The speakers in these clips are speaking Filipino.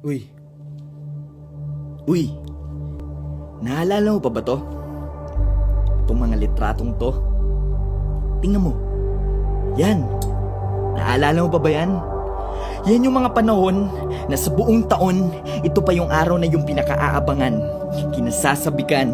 Uy. Uy. Naalala mo pa ba to? Itong mga litratong to. Tingnan mo. Yan. Naalala mo pa ba yan? Yan yung mga panahon na sa buong taon, ito pa yung araw na yung pinakaaabangan. Kinasasabikan,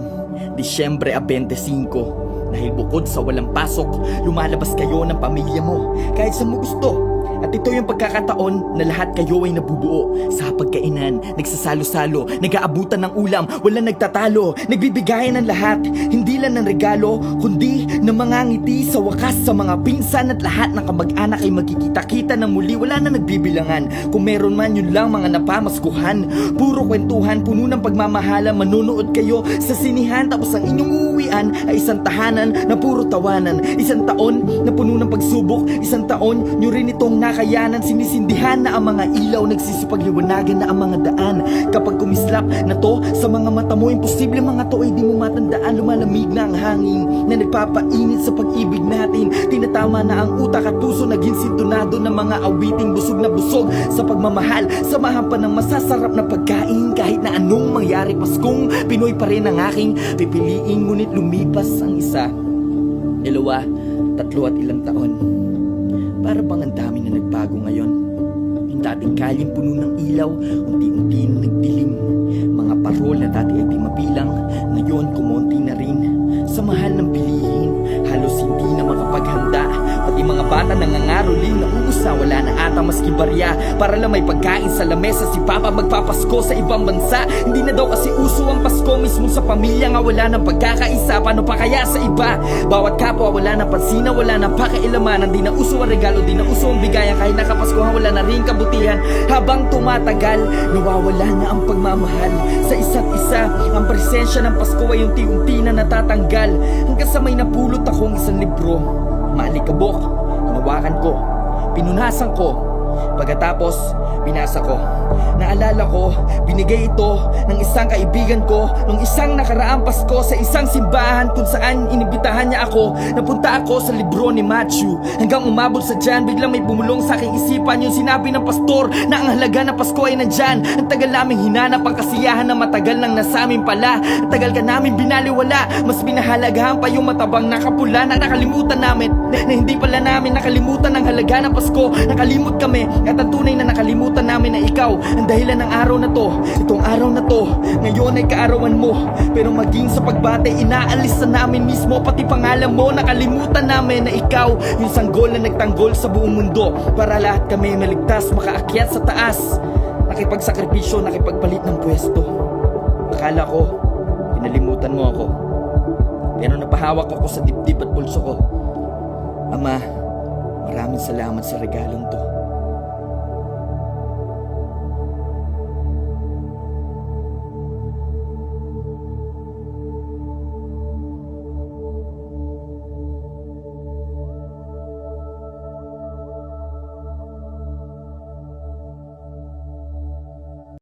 Disyembre a 25. Dahil bukod sa walang pasok, lumalabas kayo ng pamilya mo kahit sa mo gusto. At ito yung pagkakataon na lahat kayo ay nabubuo sa pagkainan, nagsasalo-salo, nag-aabutan ng ulam, walang nagtatalo, nagbibigayan ng lahat, hindi lang ng regalo, kundi ng mga ngiti sa wakas sa mga pinsan at lahat ng kamag-anak ay magkikita-kita ng muli, wala na nagbibilangan. Kung meron man yun lang mga napamaskuhan, puro kwentuhan, puno ng pagmamahala, manunood kayo sa sinihan tapos ang inyong uuwian ay isang tahanan na puro tawanan, isang taon na puno ng pagsubok, isang taon nyo rin itong nakayanan, sinisindihan na ang mga ilaw, nagsisipagliwanagan na ang mga daan. Kapag kumislap na to sa mga mata mo, imposible mga to ay di mo matandaan, lumalamig na ang hangin na nagpapainit sa pag-ibig natin. Tinatama na ang utak at puso, naging sintonado ng mga awiting busog na busog sa pagmamahal. Samahan pa ng masasarap na pagkain kahit na anong mangyari Paskong Pinoy pa rin ang aking pipiliin ngunit lumipas ang isa. Dalawa, tatlo at ilang taon. Para bang ang dami na nagbago ngayon? Yung dating kalyeng puno ng ilaw, unti-unti na nagdilim. Mga bata nangangaroling na ubus na wala na ata maski barya. Para lang may pagkain sa lamesa si Papa magpapasko sa ibang bansa. Hindi na daw kasi uso ang Pasko mismo sa pamilya nga wala ng pagkakaisa. Paano pa kaya sa iba? Bawat kapwa wala ng pansina, wala ng pakialaman. Hindi na uso ang regalo, di na uso ang bigayan. Kahit nakapaskuhan wala na rin kabutihan. Habang tumatagal, nawawala na ang pagmamahal sa isa't isa. Ang presensya ng Pasko ay unti-unti na natatanggal. Hanggang sa may napulot akong isang libro. Maalikabok, hinawakan ko, pinunasan ko. Pagkatapos, binasa ko. Naalala ko, binigay ito ng isang kaibigan ko nung isang nakaraang Pasko sa isang simbahan kung saan inibitahan niya ako. Napunta ako sa libro ni Matthew. Hanggang umabot sa dyan, biglang may bumulong sa aking isipan yung sinabi ng pastor na ang halaga ng Pasko ay nandyan. Ang tagal naming hinanap ang kasiyahan na matagal nang nasa amin pala. Ang tagal ka namin binaliwala. Mas binahalagahan pa yung matabang nakapula na nakalimutan namin. Na, hindi pala namin nakalimutan ang halaga ng Pasko. Nakalimot kami at ang tunay na nakalimutan namin na ikaw ang dahilan ng araw na to. Itong araw na to, ngayon ay kaarawan mo. Pero maging sa pagbate, inaalis na namin mismo pati pangalan mo. Nakalimutan namin na ikaw yung sanggol na nagtanggol sa buong mundo. Para lahat kami maligtas, makaakyat sa taas. Nakipagsakripisyo, nakipagpalit ng pwesto. Akala ko, pinalimutan mo ako. Pero napahawak ako sa dibdib at pulso ko. Ama, maraming salamat sa regalong to.